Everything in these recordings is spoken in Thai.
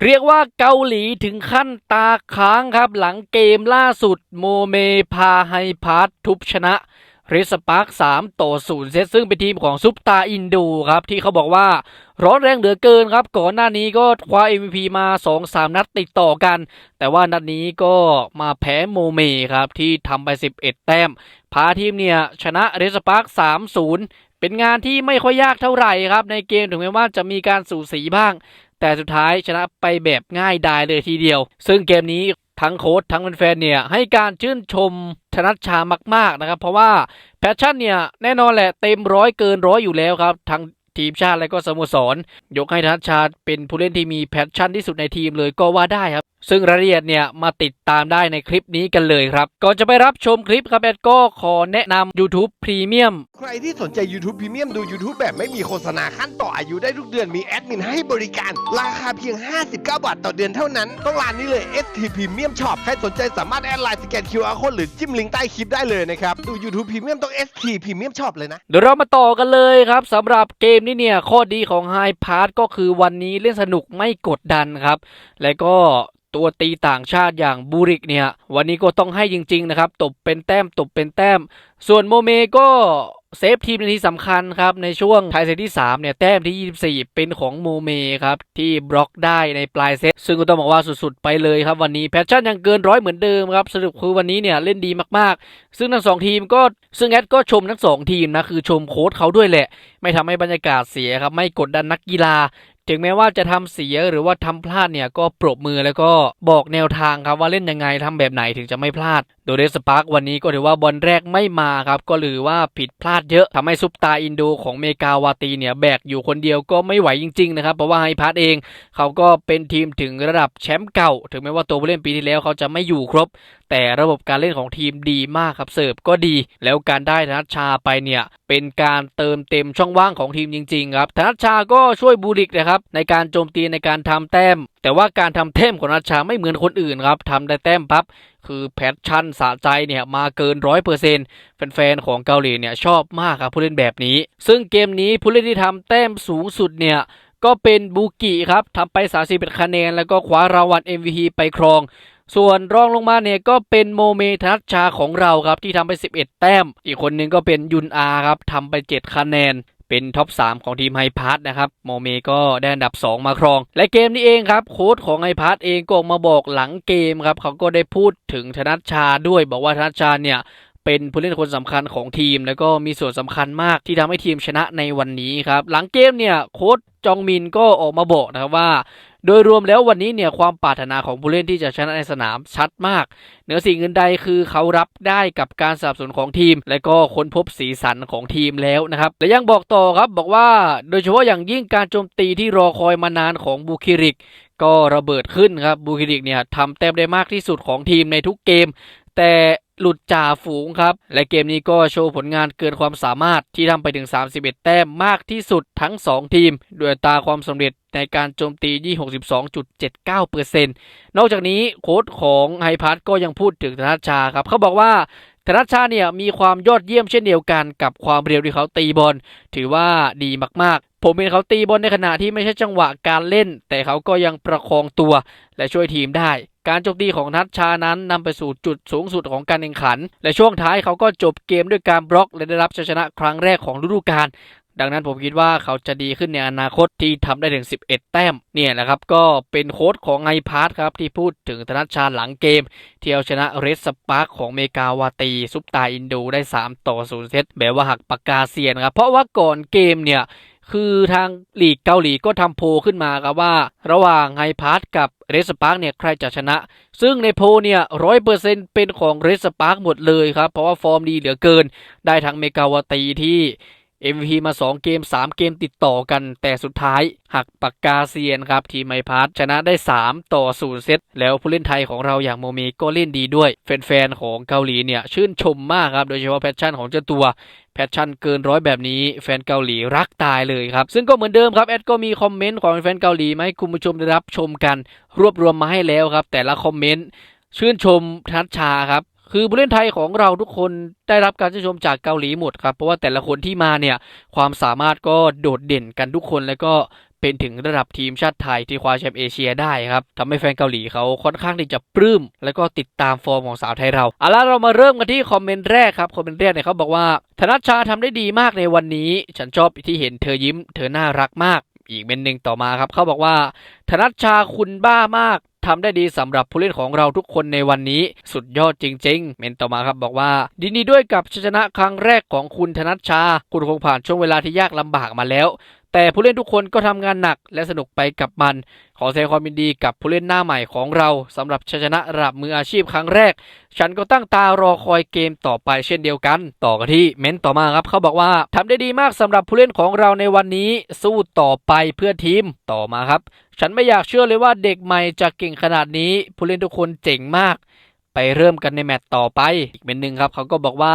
เรียกว่าเกาหลีถึงขั้นตาค้างครับ หลังเกมล่าสุดโมเมพาไฮพาร์ททุบชนะเรสปาร์ค3ต่อ0เซตซึ่งเป็นทีมของซุปตาอินดูครับ ที่เขาบอกว่าร้อนแรงเหลือเกินครับ ก่อนหน้านี้ก็คว้า MVP มา 2-3 นัดติดต่อกัน แต่ว่านัดนี้ก็มาแพ้โมเมครับ ที่ทำไป 11 แต้ม พาทีมเนี่ย ชนะเรสปาร์ค3-0 เป็นงานที่ไม่ค่อยยากเท่าไหร่ครับ ในเกมถึงแม้ว่าจะมีการสูสีบ้าง แต่สุดท้ายชนะไปแบบง่ายดายเลยทีเดียว ซึ่งเกมนี้ทั้งโค้ชทั้งแฟนๆเนี่ยให้การชื่นชมธนัชชามาก ๆนะครับ เพราะว่าแพชชั่นเนี่ยแน่นอนแหละเต็มร้อยเกินร้อยอยู่แล้วครับทั้งทีมชาติและก็สโมสร ยกให้ธนัชชาเป็นผู้เล่นที่มีแพชชั่นที่สุดในทีมเลยก็ว่าได้ครับ ซึ่งรายละเอียดเนี่ยมาติดตามได้ในคลิปนี้กันเลยครับ ก่อนจะไปรับชมคลิปครับแอดก็ขอแนะนำ YouTube Premium ใครที่สนใจ YouTube Premium ดู YouTube แบบไม่มีโฆษณาขั้นต่ออายุได้ทุกเดือนมีแอดมินให้บริการ ราคาเพียง 59 บาทต่อเดือนเท่านั้น ต้องร้านนี้เลย ST Premium Shop ใครสนใจสามารถแอดไลน์สแกน QR Code หรือจิ้มลิงก์ใต้คลิปได้เลยนะครับ ดู YouTube Premium ต้อง ST Premium Shop เลยนะ เดี๋ยวเรามาต่อกันเลยครับสำหรับเกมนี้เนี่ยข้อดีของ High p a s s ก็คือวันนี้เล่นสนุกไม่กดดันครับ และก็ ตัวตีต่างชาติอย่างบูริกเนี่ย วันนี้ก็ต้องให้จริง ๆ นะครับ ตบเป็นแต้มตบเป็นแต้ม ส่วนโมเมก็เซฟทีมในที่สำคัญครับ ในช่วงท้ายเซตที่ 3 เนี่ย แต้มที่ 24 เป็นของโมเมครับ ที่บล็อกได้ในปลายเซตซึ่งก็ต้องบอกว่าสุดๆ ไปเลยครับ วันนี้แพชชั่นยังเกินร้อยเหมือนเดิมครับ สรุปคือวันนี้เนี่ย เล่นดีมากๆ ซึ่งทั้งสองทีมก็ซึ่งแอดก็ชมทั้งสองทีมนะ คือชมโค้ชเขาด้วยแหละ ไม่ทำให้บรรยากาศเสียครับไม่กดดันนักกีฬา ถึงแม้ว่าจะทำเสียหรือว่าทำพลาดเนี่ยก็ปรบมือแล้วก็บอกแนวทางครับว่าเล่นยังไงทำแบบไหนถึงจะไม่พลาดโดยเดสปาร์กวันนี้ก็ถือว่าบอลแรกไม่มาครับ ก็หรือว่าผิดพลาดเยอะทำให้ซุปตาอินโดของเมกาวาตีเนี่ยแบกอยู่คนเดียวก็ไม่ไหวจริงๆนะครับ เพราะว่าไฮพาร์ตเอง เขาก็เป็นทีมถึงระดับแชมป์เก่า ถึงแม้ว่าตัวผู้เล่นปีที่แล้วเขาจะไม่อยู่ครบ แต่ระบบการเล่นของทีมดีมากครับเสิร์ฟก็ดี แล้วการได้ธนัชชาไปเนี่ยเป็นการเติมเต็มช่องว่างของทีมจริงๆครับธนัชชาก็ช่วยบูริกนะครับในการโจมตีในการทำแต้ม แต่ว่าการทำแต้มของนัชชาไม่เหมือนคนอื่นครับทำได้แต้มปั๊บคือแพชชั่นสะใจเนี่ยมาเกินร้อยเปอร์เซ็นต์แฟนๆของเกาหลีเนี่ยชอบมากครับผู้เล่นแบบนี้ ซึ่งเกมนี้ผู้เล่นที่ทำแต้มสูงสุดเนี่ยก็เป็นบูกิครับทำไป31คะแนน แล้วก็คว้ารางวัล MVP ไปครองส่วนรองลงมาเนี่ยก็เป็นโมเมธนัชชาของเราครับที่ทำไป 11 แต้ม อีกคนหนึงก็เป็นยุนอาครับทำไป 7 คะแนน เป็นท็อป 3 ของทีมไฮพาร์ตนะครับโมเมก็ได้อันดับ 2 มาครอง และเกมนี้เองครับโค้ชของไฮพาร์ตเองก็ออกมาบอกหลังเกมครับเขาก็ได้พูดถึงธนัชชาด้วย บอกว่าธนัชชาเนี่ยเป็นผู้เล่นคนสำคัญของทีม แล้วก็มีส่วนสำคัญมากที่ทำให้ทีมชนะในวันนี้ครับ หลังเกมเนี่ยโค้ชจองมินก็ออกมาบอกนะครับว่า โดยรวมแล้ววันนี้เนี่ยความปรารถนาของผู้เล่นที่จะชนะในสนามชัดมาก เหนือสิ่งอื่นใดคือเขารับได้กับการสนับสนุนของทีม และก็ค้นพบสีสันของทีมแล้วนะครับและยังบอกต่อครับบอกว่าโดยเฉพาะอย่างยิ่งการโจมตีที่รอคอยมานานของบูคิริก ก็ระเบิดขึ้นครับบูคิริกเนี่ยทำแต้มได้มากที่สุดของทีมในทุกเกม แต่ หลุดจ่าฝูงครับ และเกมนี้ก็โชว์ผลงานเกินความสามารถที่ทำไปถึง 31 แต้มมากที่สุดทั้ง 2 ทีม ด้วยตาความสำเร็จในการโจมตีที่62.79%นอกจากนี้โค้ชของไฮพัทก็ยังพูดถึงธนัชชาครับ เขาบอกว่าธนัชชาเนี่ยมีความยอดเยี่ยมเช่นเดียวกันกับความเร็วที่เขาตีบอลถือว่าดีมากๆ ผมเห็นเขาตีบอลในขณะที่ไม่ใช่จังหวะการเล่น แต่เขาก็ยังประคองตัวและช่วยทีมได้ การโจมตีของนัทชานั้นนำไปสู่จุดสูงสุดของการแข่งขัน และช่วงท้ายเขาก็จบเกมด้วยการบล็อกและได้รับชัยชนะครั้งแรกของฤดูกาลดังนั้นผมคิดว่าเขาจะดีขึ้นในอนาคตที่ทำได้ถึง 11 แต้ม เนี่ยแหละครับก็เป็นโค้ชของไอพาร์ทครับที่พูดถึงธนัชชาหลังเกม ที่เอาชนะเรสสปาร์คของเมกาวาตี ซุปตาอินโดได้ 3 ต่อ 0 เซตแบบว่าหักปากกาเซียนครับ เพราะว่าก่อนเกมเนี่ย คือทางลีกเกาหลีก็ทำโพขึ้นมาครับว่า ระหว่างไฮพาร์ตกับเรสปาร์กเนี่ยใครจะชนะ ซึ่งในโพเนี่ยร้อยเปอร์เซ็นเป็นของเรสปาร์กหมดเลยครับ เพราะว่าฟอร์มดีเหลือเกิน ได้ทั้งเมกาวตีที่ MVP มา 2 เกม 3 เกมติดต่อกัน แต่สุดท้ายหักปากกาเซียนครับ ทีมไมพาร์ทชนะได้ 3 ต่อ 0 เซต แล้วผู้เล่นไทยของเราอย่างโมเมก็เล่นดีด้วย แฟนๆ ของเกาหลีเนี่ย ชื่นชมมากครับ โดยเฉพาะแพชชั่นของเจ้าตัวแพชชั่นเกินร้อยแบบนี้แฟนเกาหลีรักตายเลยครับ ซึ่งก็เหมือนเดิมครับ แอดก็มีคอมเมนต์ของแฟนเกาหลีมาให้คุณผู้ชมได้รับชมกัน รวบรวมมาให้แล้วครับ แต่ละคอมเมนต์ชื่นชมทัชชาครับ คือผู้เล่นไทยของเราทุกคนได้รับการชื่นชมจากเกาหลีหมดครับ เพราะว่าแต่ละคนที่มาเนี่ยความสามารถก็โดดเด่นกันทุกคนแล้วก็เป็นถึงระดับทีมชาติไทยที่คว้าแชมป์เอเชียได้ครับทำให้แฟนเกาหลีเขาค่อนข้างที่จะปลื้ม แล้วก็ติดตามฟอร์มของสาวไทยเราเอาล่ะเรามาเริ่มกันที่คอมเมนต์แรกครับ คอมเมนต์แรกเนี่ยเขาบอกว่า ธนัชชาทำได้ดีมากในวันนี้ ฉันชอบที่เห็นเธอยิ้ม เธอน่ารักมาก อีกเมนหนึ่งต่อมาครับ เขาบอกว่า ธนัชชาคุณบ้ามาก ทำได้ดีสำหรับผู้เล่นของเราทุกคนในวันนี้ สุดยอดจริง ๆ เมนต่อมาครับบอกว่าดีนดีด้วยกับชัยชนะครั้งแรกของคุณธนัชชา คุณคงผ่านช่วงเวลาที่ยากลำบากมาแล้ว แต่ผู้เล่นทุกคนก็ทำงานหนักและสนุกไปกับมัน ขอแสดงความยินดีกับผู้เล่นหน้าใหม่ของเราสำหรับชัยชนะระดับมืออาชีพครั้งแรก ฉันก็ตั้งตารอคอยเกมต่อไปเช่นเดียวกัน ต่อกันที่เม้นต์ต่อมาครับ เขาบอกว่าทำได้ดีมากสำหรับผู้เล่นของเราในวันนี้ สู้ต่อไปเพื่อทีมต่อมาครับ ฉันไม่อยากเชื่อเลยว่าเด็กใหม่จะเก่งขนาดนี้ ผู้เล่นทุกคนเจ๋งมาก ไปเริ่มกันในแมตต์ต่อไปอีกเมนหนึ่งครับเขาก็บอกว่า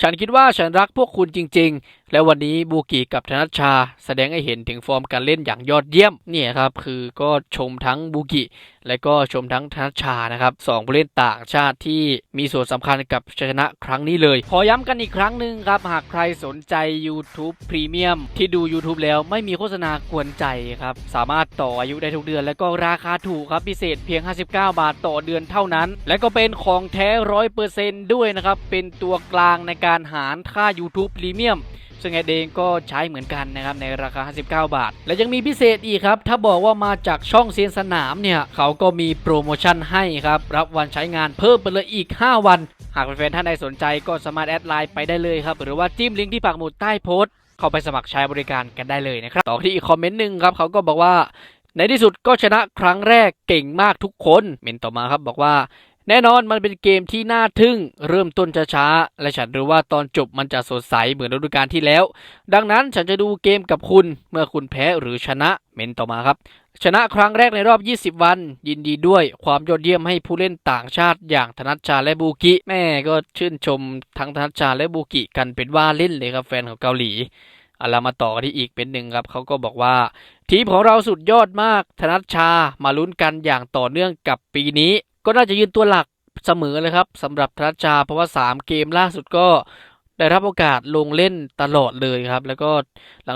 ฉันคิดว่าฉันรักพวกคุณจริง ๆ และวันนี้บูกิกับธนัชชา แสดงให้เห็นถึงฟอร์มการเล่นอย่างยอดเยี่ยมเนี่ยครับคือก็ชมทั้งบูกิและก็ชมทั้งธนัชชานะครับสองผู้เล่นต่างชาติที่มีส่วนสำคัญกับชนะครั้งนี้เลย ขอย้ำกันอีกครั้งหนึ่งครับ หากใครสนใจ YouTube Premium ที่ดู YouTube แล้วไม่มีโฆษณากวนใจครับ สามารถต่ออายุได้ทุกเดือน และก็ราคาถูกครับพิเศษเพียง 59 บาทต่อเดือนเท่านั้น และก็เป็นของแท้ร้อยเปอร์เซนต์ด้วยนะครับเป็นตัวกลางในการหารค่า YouTube Premium ซึ่งแอเองก็ใช้เหมือนกันนะครับในราคา 59 บาท และยังมีพิเศษอีกครับ ถ้าบอกว่ามาจากช่องเซียนสนามเนี่ย เขาก็มีโปรโมชั่นให้ครับ รับวันใช้งานเพิ่มไปเลยอีก 5 วัน หากแฟนๆท่านใดสนใจก็สามารถแอดไลน์ไปได้เลยครับ หรือว่าจิ้มลิงก์ที่ปักหมุดใต้โพสต์เข้าไปสมัครใช้บริการกันได้เลยนะครับ ต่อที่อีกคอมเมนต์หนึ่งครับเขาก็บอกว่าในที่สุดก็ชนะครั้งแรกเก่งมากทุกคน เมนต่อมาครับบอกว่า แน่นอนมันเป็นเกมที่น่าทึ่งเริ่มต้นช้าๆ และฉันรู้ว่าตอนจบมันจะสดใสเหมือนฤดูกาลที่แล้ว ดังนั้นฉันจะดูเกมกับคุณเมื่อคุณแพ้หรือชนะเมนต่อมาครับ ชนะครั้งแรกในรอบ 20 วัน ยินดีด้วยความยอดเยี่ยมให้ผู้เล่นต่างชาติอย่างธนัชชาและบูกิ แม่ก็ชื่นชมทั้งธนัชชาและบูกิกันเป็นว่าเล่นเลยครับแฟนของเกาหลีเอาละมาต่อกันที่อีกเป็นหนึ่งครับเขาก็บอกว่าทีมของเราสุดยอดมาก ธนัชชามาลุ้นกันอย่างต่อเนื่องกับปีนี้ ก็น่าจะยืนตัวหลักเสมอเลยครับสำหรับธนชชา เพราะว่า 3 เกมล่าสุดก็ได้รับโอกาสลงเล่นตลอดเลยครับ แล้วก็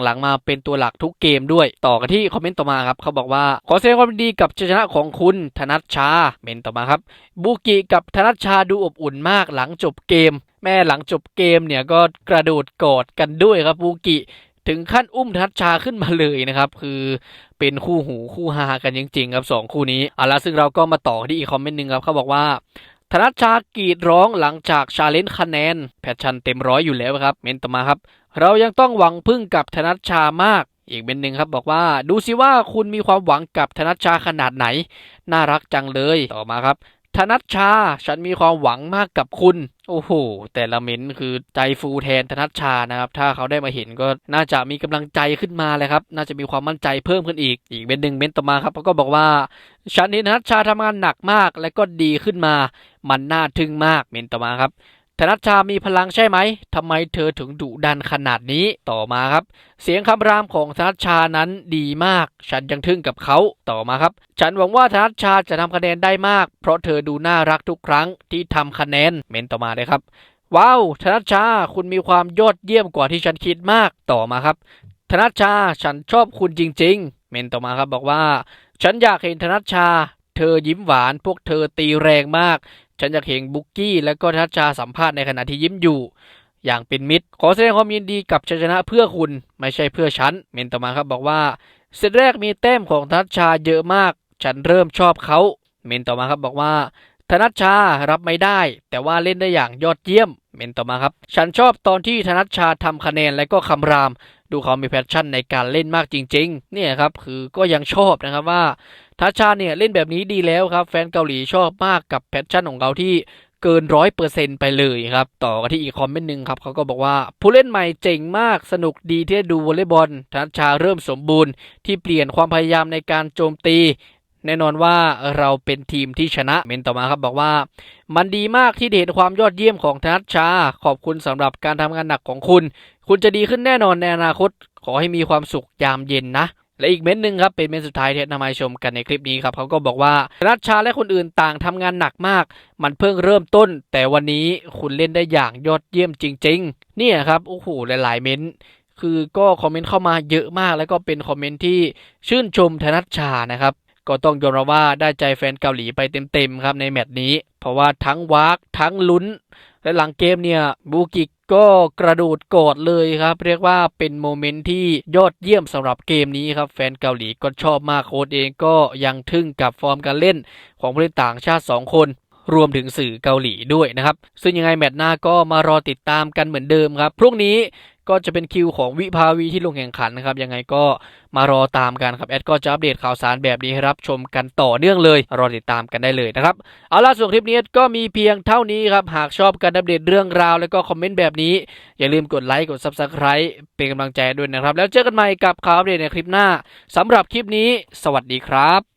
หลังๆมาเป็นตัวหลักทุกเกมด้วย ต่อกันที่คอมเมนต์ต่อมาครับ เขาบอกว่า ขอแสดงความดีกับชัยชนะของคุณธนัชชาเมนต์ต่อมาครับบูกิกับธนัชชาดูอบอุ่นมากหลังจบเกม แม่หลังจบเกมเนี่ยก็กระโดดกอดกันด้วยครับบูกิ ถึงขั้นอุ้มธนัชชาขึ้นมาเลยนะครับ คือเป็นคู่หูคู่ฮากันจริงๆครับสองคู่นี้เอาละซึ่งเราก็มาต่อที่อีกคอมเมนต์หนึ่งครับเขาบอกว่าธนัชชากรีดร้องหลังจากชาเลนจ์คะแนน แพชชันเต็มร้อยอยู่แล้วครับ เมนต่อมาครับ เรายังต้องหวังพึ่งกับธนัชชามาก อีกเมนหนึ่งครับบอกว่า ดูสิว่าคุณมีความหวังกับธนัชชาขนาดไหน น่ารักจังเลยต่อมาครับ ธนัชชา ฉันมีความหวังมากกับคุณ โอ้โห แต่ละเม้นคือใจฟูแทนธนัชชานะครับ ถ้าเขาได้มาเห็นก็น่าจะมีกำลังใจขึ้นมาเลยครับ น่าจะมีความมั่นใจเพิ่มขึ้นอีก อีกเม้นหนึ่งเม้นต่อมาครับเขาก็บอกว่า ฉันเห็นธนัชชาทำงานหนักมากและก็ดีขึ้นมา มันน่าทึ่งมาก เม้นต่อมาครับ ธนัชชามีพลังใช่ไหมทำไมเธอถึงดุดันขนาดนี้ต่อมาครับ เสียงคำรามของธนัชชานั้นดีมาก ฉันยังทึ่งกับเขาต่อมาครับ ฉันหวังว่าธนัชชาจะทำคะแนนได้มาก เพราะเธอดูน่ารักทุกครั้งที่ทำคะแนนเมนต่อมาเลยครับ ว้าวธนัชชาคุณมีความยอดเยี่ยมกว่าที่ฉันคิดมากต่อมาครับธนัชชาฉันชอบคุณจริง ๆ เมนต่อมาครับบอกว่า ฉันอยากเห็นธนัชชา เธอยิ้มหวาน พวกเธอตีแรงมาก ฉันอยากเห็นบุกกี้และก็ธนัชชาสัมภาษณ์ในขณะที่ยิ้มอยู่ อย่างเป็นมิตร ขอแสดงความยินดีกับชัยชนะเพื่อคุณไม่ใช่เพื่อฉัน เมนต่อมาครับบอกว่าเซตแรกมีแต้มของธนัชชาเยอะมาก ฉันเริ่มชอบเขาเมนต่อมาครับบอกว่าธนัชชารับไม่ได้ แต่ว่าเล่นได้อย่างยอดเยี่ยม เมนต่อมาครับ ฉันชอบตอนที่ธนัชชาทำคะแนนและก็คำราม ดูเขามีแพชชั่นในการเล่นมากจริง ๆ เนี่ยครับคือก็ยังชอบนะครับว่า ธนัชชาเนี่ยเล่นแบบนี้ดีแล้วครับ แฟนเกาหลีชอบมากกับแพชชั่นของเขาที่เกินร้อยเปอร์เซ็นไปเลยครับ ต่อกันที่อีกคอมเมนต์หนึ่งครับเขาก็บอกว่า ผู้เล่นใหม่เจ๋งมากสนุกดีที่ได้ดูวอลเลย์บอลธนัชชาเริ่มสมบูรณ์ที่เปลี่ยนความพยายามในการโจมตีแน่นอนว่าเราเป็นทีมที่ชนะเมนต่อมาครับบอกว่า มันดีมากที่เห็นความยอดเยี่ยมของธนัชชา ขอบคุณสำหรับการทำงานหนักของคุณ คุณจะดีขึ้นแน่นอนในอนาคต ขอให้มีความสุขยามเย็นนะ และอีกเม้นหนึ่งครับเป็นเม้นสุดท้ายที่นำมาชมกันในคลิปนี้ครับเขาก็บอกว่าธนัชชาและคนอื่นต่างทำงานหนักมาก มันเพิ่งเริ่มต้น แต่วันนี้คุณเล่นได้อย่างยอดเยี่ยมจริง ๆ เนี่ยครับโอ้โหหลายๆเม้นคือก็คอมเมนต์เข้ามาเยอะมาก แล้วก็เป็นคอมเมนต์ที่ชื่นชมธนัชชานะครับก็ต้องยอมรับว่าได้ใจแฟนเกาหลีไปเต็มๆครับในแมตช์นี้ เพราะว่าทั้งวากทั้งลุ้น และหลังเกมเนี่ยบูกิกก็กระโดดกอดเลยครับ เรียกว่าเป็นโมเมนต์ที่ยอดเยี่ยมสำหรับเกมนี้ครับ แฟนเกาหลีก็ชอบมากโค้ดเองก็ยังทึ่งกับฟอร์มการเล่นของผู้เล่นต่างชาติ 2 คน รวมถึงสื่อเกาหลีด้วยนะครับ ซึ่งยังไงแมตช์หน้าก็มารอติดตามกันเหมือนเดิมครับ พรุ่งนี้ ก็จะเป็นคิวของวิภาวีที่ลงแข่งขันนะครับยังไงก็มารอตามกันครับแอดก็จะอัปเดตข่าวสารแบบนี้ให้รับชมกันต่อเนื่องเลยรอติดตามกันได้เลยนะครับเอาล่ะส่วนคลิปนี้ก็มีเพียงเท่านี้ครับหากชอบการอัปเดตเรื่องราว แล้วก็คอมเมนต์แบบนี้ อย่าลืมกดไลค์กด Subscribe เป็นกำลังใจด้วยนะครับ แล้วเจอกันใหม่กับข่าวอัปเดตในคลิปหน้าสำหรับคลิปนี้ สวัสดีครับ